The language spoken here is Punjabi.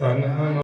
转的